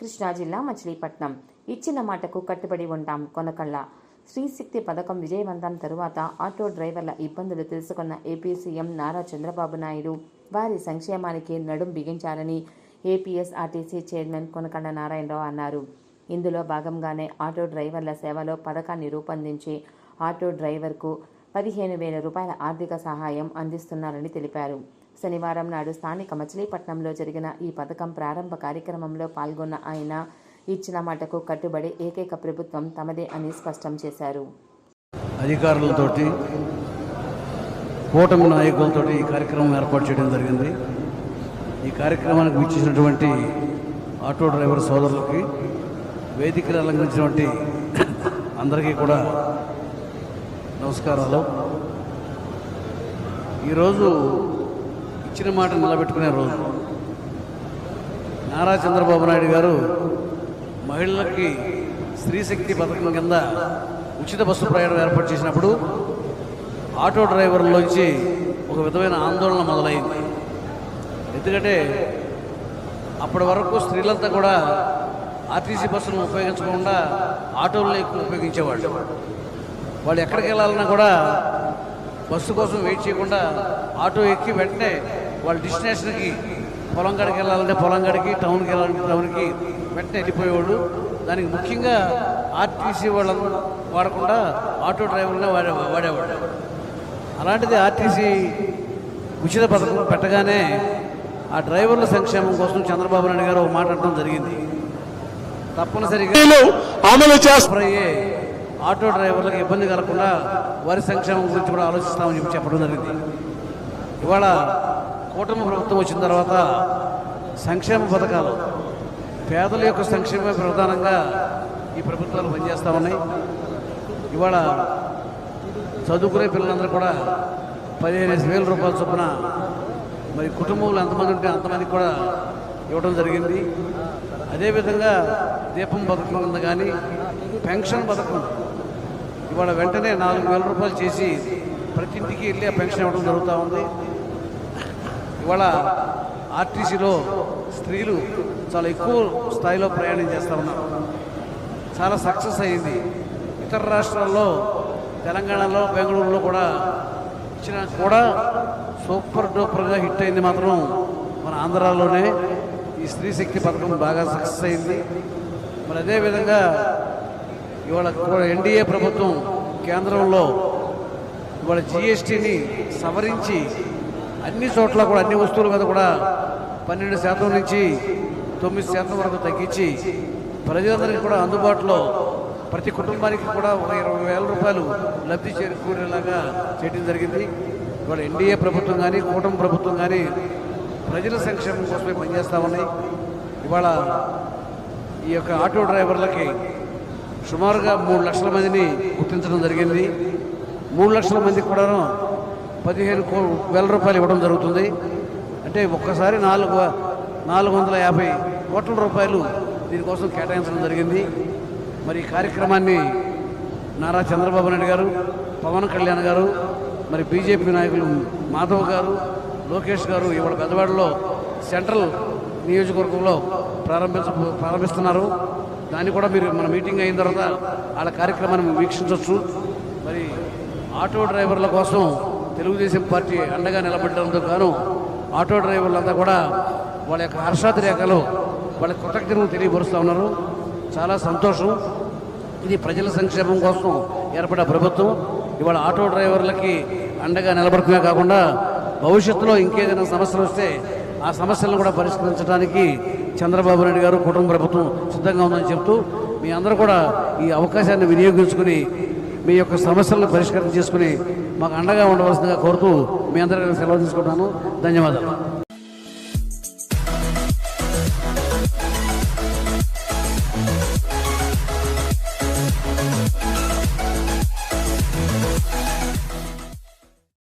కృష్ణా జిల్లా మచిలీపట్నం. ఇచ్చిన మాటకు కట్టుబడి ఉంటాం కొనకళ్ళ. శ్రీశక్తి పథకం విజయవంతం తరువాత ఆటో డ్రైవర్ల ఇబ్బందులు తెలుసుకున్న ఏపీ సీఎం నారా చంద్రబాబు నాయుడు వారి సంక్షేమానికి నడుం బిగించాలని ఏపీఎస్ఆర్టీసీ చైర్మన్ కొనకండ నారాయణరావు అన్నారు. ఇందులో భాగంగానే ఆటో డ్రైవర్ల సేవలో పథకాన్ని రూపొందించి ఆటో డ్రైవర్కు పదిహేను వేల రూపాయల ఆర్థిక సహాయం అందిస్తున్నారని తెలిపారు. శనివారం నాడు స్థానిక మచిలీపట్నంలో జరిగిన ఈ పథకం ప్రారంభ కార్యక్రమంలో పాల్గొన్న ఆయన ఇచ్చిన మాటకు కట్టుబడి ఏకైక ప్రభుత్వం తమదే అని స్పష్టం చేశారు. అధికారులతోటి కూటమి నాయకులతో ఈ కార్యక్రమం ఏర్పాటు చేయడం జరిగింది. ఈ కార్యక్రమానికి వీక్షించినటువంటి ఆటో డ్రైవర్ సోదరులకి వేదికలు అలంకరించినటువంటి అందరికీ కూడా నమస్కారాలు. ఈరోజు ఇచ్చిన మాట నిలబెట్టుకునే రోజు. నారా చంద్రబాబు నాయుడు గారు మహిళలకి స్త్రీశక్తి పథకం కింద ఉచిత బస్సు ప్రయాణం ఏర్పాటు చేసినప్పుడు ఆటో డ్రైవర్లోంచి ఒక విధమైన ఆందోళన మొదలైంది. ఎందుకంటే అప్పటి వరకు స్త్రీలంతా కూడా ఆర్టీసీ బస్సులను ఉపయోగించకుండా ఆటోలను ఎక్కువ ఉపయోగించేవాళ్ళు. వాళ్ళు ఎక్కడికి వెళ్ళాలన్నా కూడా బస్సు కోసం వెయిట్ చేయకుండా ఆటో ఎక్కి వెంటనే వాళ్ళ డెస్టినేషన్కి పొలం కాడికి వెళ్ళాలంటే పొలం కాడికి టౌన్కి వెళ్ళాలంటే టౌన్కి వెంటనే వెళ్ళిపోయేవాళ్ళు దానికి ముఖ్యంగా ఆర్టీసీ వాళ్ళను వాడకుండా ఆటో డ్రైవర్గా వాడే వాడేవాడు. అలాంటిది ఆర్టీసీ ఉచిత పథకం పెట్టగానే ఆ డ్రైవర్ల సంక్షేమం కోసం చంద్రబాబు నాయుడు గారు ఒక మాట అనడం జరిగింది. తప్పనిసరిగా అమలు అయ్యే ఆటో డ్రైవర్లకు ఇబ్బంది కలగకుండా వారి సంక్షేమం గురించి కూడా ఆలోచిస్తామని చెప్పి చెప్పడం జరిగింది. ఇవాళ కూటమి ప్రభుత్వం వచ్చిన తర్వాత సంక్షేమ పథకాలు పేదల యొక్క సంక్షేమ ప్రధానంగా ఈ ప్రభుత్వాలు పనిచేస్తూ ఉన్నాయి. ఇవాళ చదువుకునే పిల్లలందరూ కూడా పదిహేను వేల రూపాయల చొప్పున మరి కుటుంబంలో ఎంతమంది ఉంటే అంతమందికి కూడా ఇవ్వడం జరిగింది. అదేవిధంగా దీపం పథకం కింద కానీ పెన్షన్ పథకం ఇవాళ వెంటనే నాలుగు వేల రూపాయలు చేసి ప్రతి ఇంటికి వెళ్ళి ఆ పెన్షన్ ఇవ్వడం జరుగుతూ ఉంది. ఇవాళ ఆర్టీసీలో స్త్రీలు చాలా ఎక్కువ స్థాయిలో ప్రయాణం చేస్తూ ఉన్నారు. చాలా సక్సెస్ అయింది. ఇతర రాష్ట్రాల్లో తెలంగాణలో బెంగళూరులో కూడా ఇచ్చిన కూడా సూపర్ డూపర్గా హిట్ అయింది మాత్రం మన ఆంధ్రాలోనే. ఈ స్త్రీ శక్తి పథకం బాగా సక్సెస్ అయింది. మరి అదేవిధంగా ఇవాళ కూడా ఎన్డీఏ ప్రభుత్వం కేంద్రంలో ఇవాళ జిఎస్టీని సవరించి అన్ని చోట్ల కూడా అన్ని వస్తువుల మీద కూడా పన్నెండు శాతం నుంచి తొమ్మిది శాతం వరకు తగ్గించి ప్రజలందరికీ కూడా అందుబాటులో ప్రతి కుటుంబానికి కూడా ఒక ఇరవై వేల రూపాయలు లబ్ధి చేకూరేలాగా చేయడం జరిగింది. ఇవాళ ఎన్డీఏ ప్రభుత్వం కానీ కూటమి ప్రభుత్వం కానీ ప్రజల సంక్షేమం కోసమే పనిచేస్తూ ఉన్నాయి. ఇవాళ ఈ యొక్క ఆటో డ్రైవర్లకి సుమారుగా మూడు లక్షల మందిని గుర్తించడం జరిగింది. మూడు లక్షల మందికి కూడా పదిహేను వేల రూపాయలు ఇవ్వడం జరుగుతుంది. అంటే ఒక్కసారి నాలుగు నాలుగు వందల యాభై కోట్ల రూపాయలు దీనికోసం కేటాయించడం జరిగింది. మరి ఈ కార్యక్రమాన్ని నారా చంద్రబాబు నాయుడు గారు పవన్ కళ్యాణ్ గారు మరి బీజేపీ నాయకులు మాధవ్ గారు లోకేష్ గారు ఇవాళ పెద్దవాడలో సెంట్రల్ నియోజకవర్గంలో ప్రారంభించ ప్రారంభిస్తున్నారు. దాన్ని కూడా మీరు మన మీటింగ్ అయిన తర్వాత వాళ్ళ కార్యక్రమాన్ని వీక్షించవచ్చు మరి ఆటో డ్రైవర్ల కోసం తెలుగుదేశం పార్టీ అండగా నిలబడడంతో గాను ఆటో డ్రైవర్లంతా కూడా వాళ్ళ యొక్క హర్షాతిరేకలు వాళ్ళ కృతజ్ఞతలు తెలియపరుస్తూ ఉన్నారు. చాలా సంతోషం. ఇది ప్రజల సంక్షేమం కోసం ఏర్పడ్డ ప్రభుత్వం. ఇవాళ ఆటో డ్రైవర్లకి అండగా నిలబడటమే కాకుండా భవిష్యత్తులో ఇంకేదైనా సమస్యలు వస్తే ఆ సమస్యలను కూడా పరిష్కరించడానికి చంద్రబాబు నాయుడు గారు కుటుంబ ప్రభుత్వం సిద్ధంగా ఉందని చెప్తూ మీ అందరూ కూడా ఈ అవకాశాన్ని వినియోగించుకుని మీ యొక్క సమస్యలను పరిష్కారం చేసుకుని మాకు అండగా ఉండవలసిందిగా కోరుతూ మీ అందరికీ సెలవు తీసుకుంటాను. ధన్యవాదాలు.